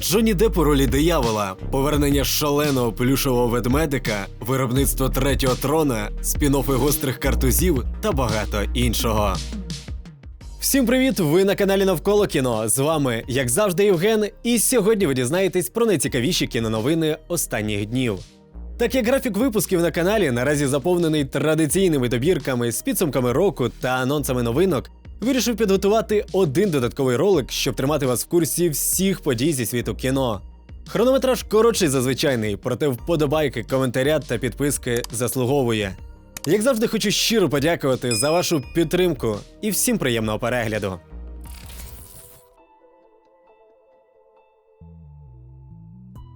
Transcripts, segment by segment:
Джонні Депп у ролі диявола, повернення шаленого плюшового ведмедика, виробництво третього трона, спін-оффи гострих картузів та багато іншого. Всім привіт! Ви на каналі Навколо кіно. З вами, як завжди, Євген. І сьогодні ви дізнаєтесь про найцікавіші кіноновини останніх днів. Так як графік випусків на каналі наразі заповнений традиційними добірками з підсумками року та анонсами новинок, вирішив підготувати один додатковий ролик, щоб тримати вас в курсі всіх подій зі світу кіно. Хронометраж коротший за звичайний, проте вподобайки, коментаря та підписки заслуговує. Як завжди, хочу щиро подякувати за вашу підтримку і всім приємного перегляду.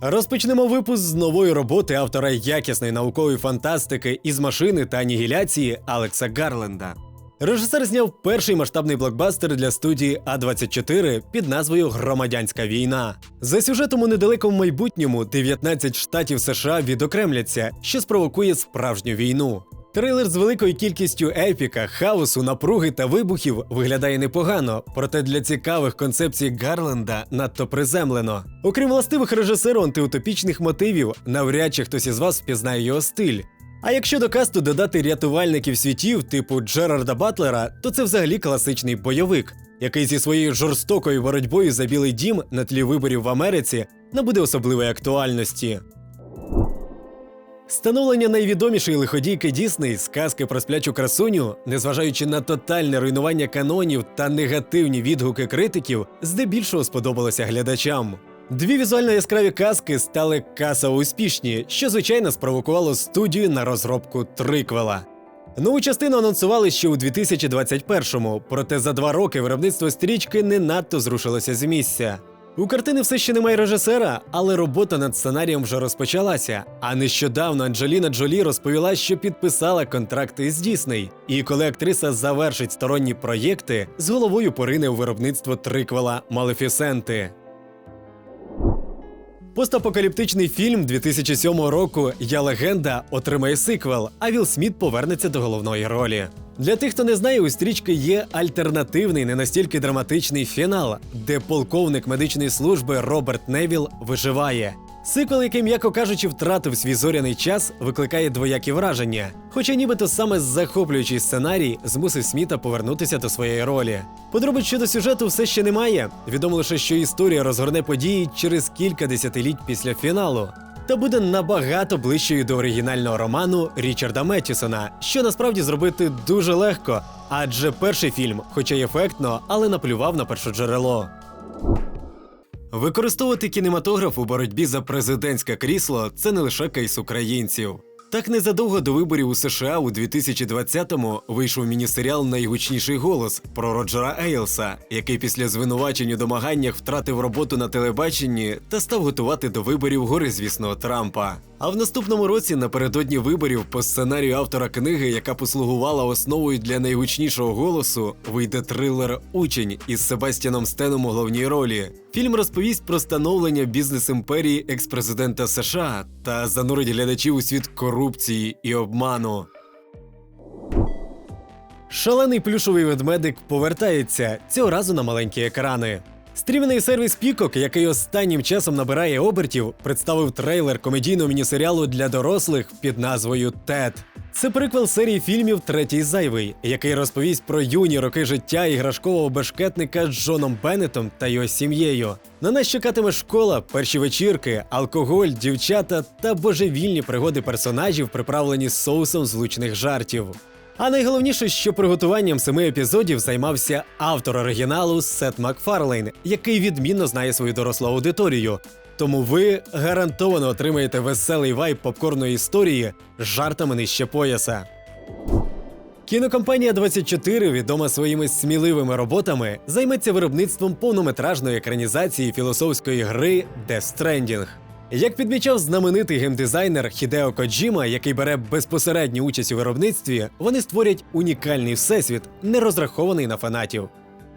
Розпочнемо випуск з нової роботи автора якісної наукової фантастики із машини та анігіляції Алекса Гарленда. Режисер зняв перший масштабний блокбастер для студії А24 під назвою Громадянська війна. За сюжетом у недалекому майбутньому 19 штатів США відокремляться, що спровокує справжню війну. Трейлер з великою кількістю епіка, хаосу, напруги та вибухів виглядає непогано, проте для цікавих концепцій Гарленда надто приземлено. Окрім властивих режисеру антиутопічних мотивів, навряд чи хтось із вас впізнає його стиль. А якщо до касту додати рятувальників світів типу Джерарда Батлера, то це взагалі класичний бойовик, який зі своєю жорстокою боротьбою за білий дім на тлі виборів в Америці набуде особливої актуальності. Становлення найвідомішої лиходійки Дісней сказки про сплячу красуню, незважаючи на тотальне руйнування канонів та негативні відгуки критиків, здебільшого сподобалося глядачам. Дві візуально яскраві казки стали касово успішні, що звичайно спровокувало студію на розробку триквела. Нову частину анонсували ще у 2021-му, проте за два роки виробництво стрічки не надто зрушилося з місця. У картини все ще немає режисера, але робота над сценарієм вже розпочалася. А нещодавно Анджеліна Джолі розповіла, що підписала контракти з Дісней. І коли актриса завершить сторонні проєкти, з головою порине у виробництво триквела Малефісенти. Постапокаліптичний фільм 2007 року Я легенда отримає сиквел, а Віл Сміт повернеться до головної ролі. Для тих, хто не знає, у стрічки є альтернативний, не настільки драматичний фінал, де полковник медичної служби Роберт Невіл виживає. Сиквел, який, м'яко кажучи, втратив свій зоряний час, викликає двоякі враження. Хоча нібито саме захоплюючий сценарій змусив Сміта повернутися до своєї ролі. Подробиць щодо сюжету все ще немає. Відомо лише, що історія розгорне події через кілька десятиліть після фіналу. Та буде набагато ближчою до оригінального роману Річарда Меттісона, що насправді зробити дуже легко, адже перший фільм, хоча й ефектно, але наплював на першоджерело. Використовувати кінематограф у боротьбі за президентське крісло це не лише кейс українців. Так незадовго до виборів у США у 2020-му вийшов міні-серіал Найгучніший голос про Роджера Ейлса, який після звинувачень у домаганнях втратив роботу на телебаченні та став готувати до виборів горизвісного Трампа. А в наступному році, напередодні виборів, по сценарію автора книги, яка послугувала основою для найгучнішого голосу, вийде трилер Учень із Себастьяном Стеном у головній ролі. Фільм розповість про становлення бізнес імперії екс-президента США та занурить глядачів у світ корупції і обману. Шалений плюшовий ведмедик повертається цього разу на маленькі екрани. Стрімний сервіс Пікок, який останнім часом набирає обертів, представив трейлер комедійного мінісеріалу для дорослих під назвою Тед. Це приквел серії фільмів Третій зайвий, який розповість про юні роки життя іграшкового бешкетника з Джоном Беннетом та його сім'єю. На нас чекатиме школа, перші вечірки, алкоголь, дівчата та божевільні пригоди персонажів, приправлені соусом злучних жартів. А найголовніше, що приготуванням семи епізодів займався автор оригіналу Сет Макфарлейн, який відмінно знає свою дорослу аудиторію. Тому ви гарантовано отримаєте веселий вайб попкорної історії з жартами нижче пояса. Кінокомпанія 24, відома своїми сміливими роботами, займеться виробництвом повнометражної екранізації філософської гри Death Stranding. Як підмічав знаменитий геймдизайнер Хідео Коджіма, який бере безпосередню участь у виробництві, вони створять унікальний всесвіт, не розрахований на фанатів.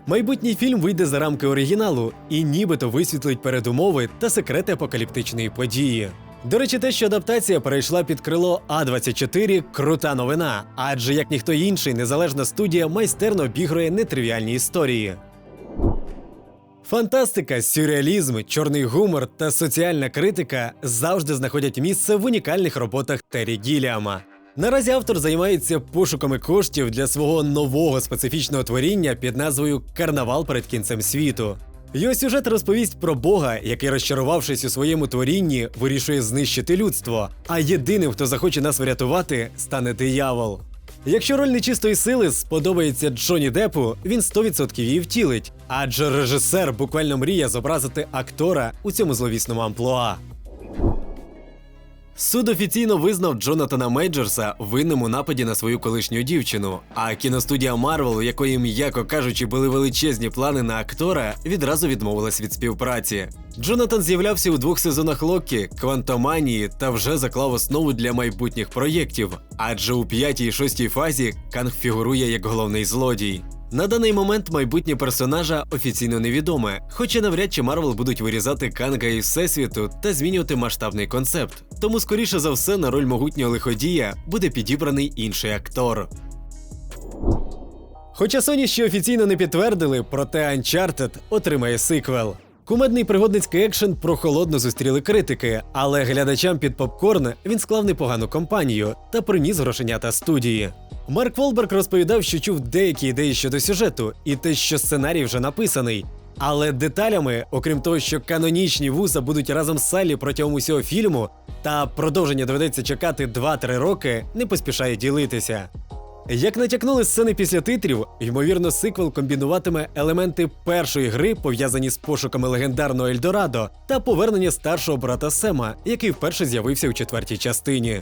Майбутній фільм вийде за рамки оригіналу і нібито висвітлить передумови та секрети апокаліптичної події. До речі, те, що адаптація перейшла під крило А24 крута новина, адже як ніхто інший, незалежна студія майстерно обігрує нетривіальні історії. Фантастика, сюрреалізм, чорний гумор та соціальна критика завжди знаходять місце в унікальних роботах Террі Гіліама. Наразі автор займається пошуками коштів для свого нового специфічного творіння під назвою Карнавал перед кінцем світу. Його сюжет розповість про Бога, який, розчарувавшись у своєму творінні, вирішує знищити людство. А єдиним, хто захоче нас врятувати, стане диявол. Якщо роль нечистої сили сподобається Джоні Депу, він 100% її втілить, адже режисер буквально мріє зобразити актора у цьому зловісному амплуа. Суд офіційно визнав Джонатана Мейджорса винним у нападі на свою колишню дівчину. А кіностудія Марвел, якої, м'яко кажучи, були величезні плани на актора, відразу відмовилась від співпраці. Джонатан з'являвся у двох сезонах Локі, Квантоманії та вже заклав основу для майбутніх проєктів. Адже у п'ятій і шостій фазі Канг фігурує як головний злодій. На даний момент майбутнє персонажа офіційно невідоме, хоча навряд чи Марвел будуть вирізати Канга із всесвіту та змінювати масштабний концепт. Тому, скоріше за все, на роль могутнього лиходія буде підібраний інший актор. Хоча Sony ще офіційно не підтвердили, проте Uncharted отримає сиквел. Кумедний пригодницький екшен прохолодно зустріли критики, але глядачам під попкорн він склав непогану компанію та приніс грошенята студії. Марк Волберг розповідав, що чув деякі ідеї щодо сюжету, і те, що сценарій вже написаний. Але деталями, окрім того, що канонічні вуса будуть разом з Саллі протягом усього фільму, та продовження доведеться чекати 2-3 роки, не поспішає ділитися. Як натякнули сцени після титрів, ймовірно, сиквел комбінуватиме елементи першої гри, пов'язані з пошуками легендарного Ельдорадо, та повернення старшого брата Сема, який вперше з'явився у четвертій частині.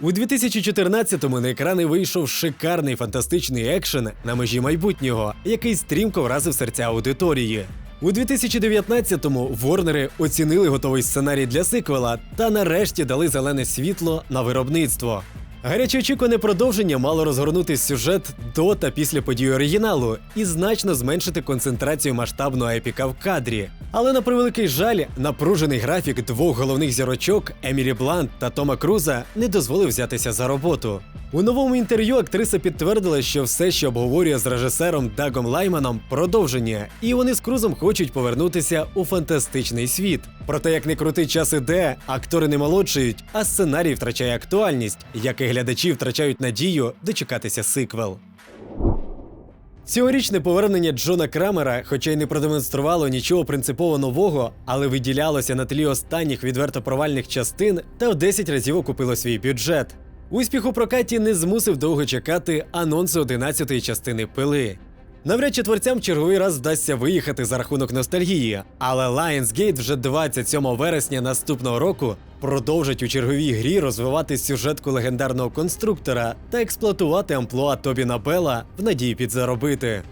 У 2014-му на екрани вийшов шикарний фантастичний екшен на межі майбутнього, який стрімко вразив серця аудиторії. У 2019-му Ворнери оцінили готовий сценарій для сиквела та нарешті дали зелене світло на виробництво. Гаряче очікуване продовження мало розгорнути сюжет до та після подій оригіналу і значно зменшити концентрацію масштабного епіка в кадрі. Але на превеликий жаль, напружений графік двох головних зірочок Емілі Блант та Тома Круза не дозволив взятися за роботу. У новому інтерв'ю актриса підтвердила, що все, що обговорює з режисером Дагом Лайманом, продовження, і вони з Крузом хочуть повернутися у фантастичний світ. Проте, як не крутий час іде, актори не молодшають, а сценарій втрачає актуальність, як і глядачі втрачають надію дочекатися сиквел. Цьогорічне повернення Джона Крамера, хоча й не продемонструвало нічого принципово нового, але виділялося на тлі останніх відверто провальних частин та в 10 разів окупило свій бюджет. Успіх у прокаті не змусив довго чекати анонсу 11-ї частини пили. Навряд чи творцям черговий раз вдасться виїхати за рахунок ностальгії, але Lionsgate вже 27 вересня наступного року продовжить у черговій грі розвивати сюжетку легендарного конструктора та експлуатувати амплуа Тобіна Белла в надії підзаробити.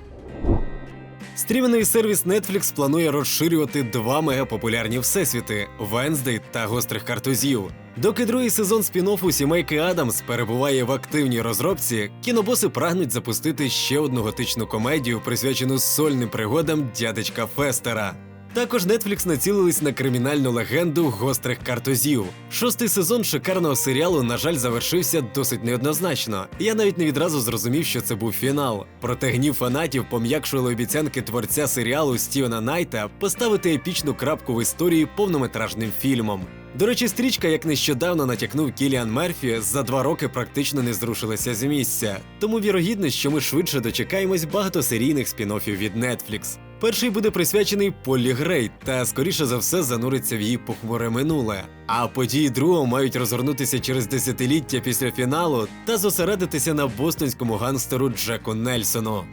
Стрімінговий сервіс Netflix планує розширювати два мегапопулярні всесвіти Венздей та гострих картузів. Доки другий сезон спін-оффу сімейки Адамс перебуває в активній розробці, кінобоси прагнуть запустити ще одну готичну комедію, присвячену сольним пригодам дядечка Фестера. Також Netflix націлились на кримінальну легенду гострих картузів. Шостий сезон шикарного серіалу, на жаль, завершився досить неоднозначно. Я навіть не відразу зрозумів, що це був фінал. Проте гнів фанатів пом'якшували обіцянки творця серіалу Стівена Найта поставити епічну крапку в історії повнометражним фільмом. До речі, стрічка, як нещодавно натякнув Кіліан Мерфі, за два роки практично не зрушилася з місця. Тому вірогідно, що ми швидше дочекаємось багатосерійних спін-оффів від Netflix. Перший буде присвячений Полі Грей та, скоріше за все, зануриться в її похмуре минуле. А події другого мають розгорнутися через десятиліття після фіналу та зосередитися на бостонському гангстеру Джеку Нельсону.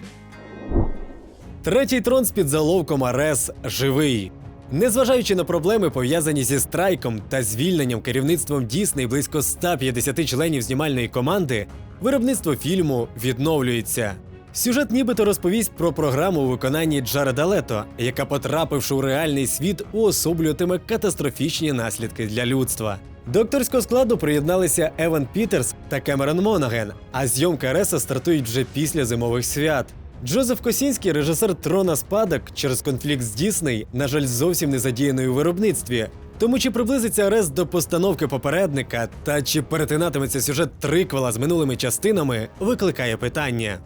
Третій трон з під заловком Арес живий. Незважаючи на проблеми, пов'язані зі страйком та звільненням керівництвом Дісней близько 150 членів знімальної команди, виробництво фільму відновлюється. Сюжет нібито розповість про програму у виконанні Джареда Лето, яка, потрапивши у реальний світ, уособлюватиме катастрофічні наслідки для людства. До акторського складу приєдналися Еван Пітерс та Кемерон Монаген, а зйомка Реса стартують вже після зимових свят. Джозеф Косінський, режисер Трона Спадок, через конфлікт з Дісней, на жаль, зовсім не задіяний у виробництві. Тому чи приблизиться Арест до постановки попередника, та чи перетинатиметься сюжет триквела з минулими частинами, викликає питання.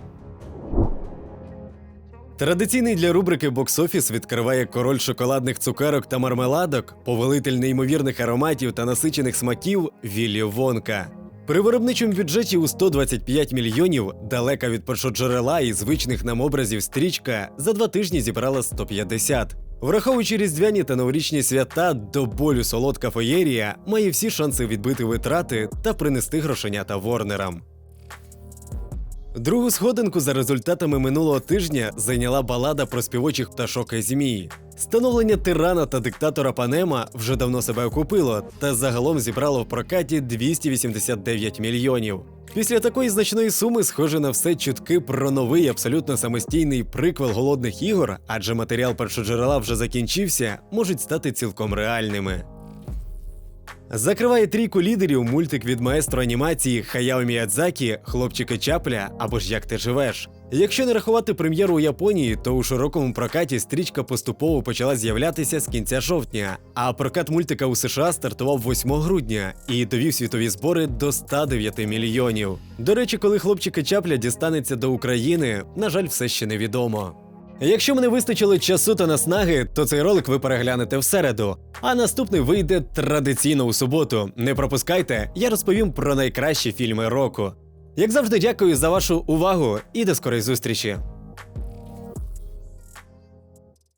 Традиційний для рубрики бокс-офіс відкриває король шоколадних цукерок та мармеладок, повелитель неймовірних ароматів та насичених смаків Віллі Вонка. При виробничому бюджеті у 125 мільйонів, далека від першоджерела і звичних нам образів стрічка за два тижні зібрала 150. Враховуючи різдвяні та новорічні свята, до болю солодка феєрія має всі шанси відбити витрати та принести грошенята Ворнерам. Другу сходинку за результатами минулого тижня зайняла балада про співочих пташок і змії. Становлення тирана та диктатора Панема вже давно себе окупило та загалом зібрало в прокаті 289 мільйонів. Після такої значної суми схоже на все чутки про новий абсолютно самостійний приквел голодних ігор, адже матеріал першоджерела вже закінчився, можуть стати цілком реальними. Закриває трійку лідерів мультик від маестро анімації Хаяо Міядзакі Хлопчики Чапля або ж Як ти живеш. Якщо не рахувати прем'єру у Японії, то у широкому прокаті стрічка поступово почала з'являтися з кінця жовтня, а прокат мультика у США стартував 8 грудня і довів світові збори до 109 мільйонів. До речі, коли хлопчики Чапля дістанеться до України, на жаль, все ще невідомо. Якщо мене вистачило часу та наснаги, то цей ролик ви переглянете в середу, а наступний вийде традиційно у суботу. Не пропускайте, я розповім про найкращі фільми року. Як завжди, дякую за вашу увагу і до скорої зустрічі.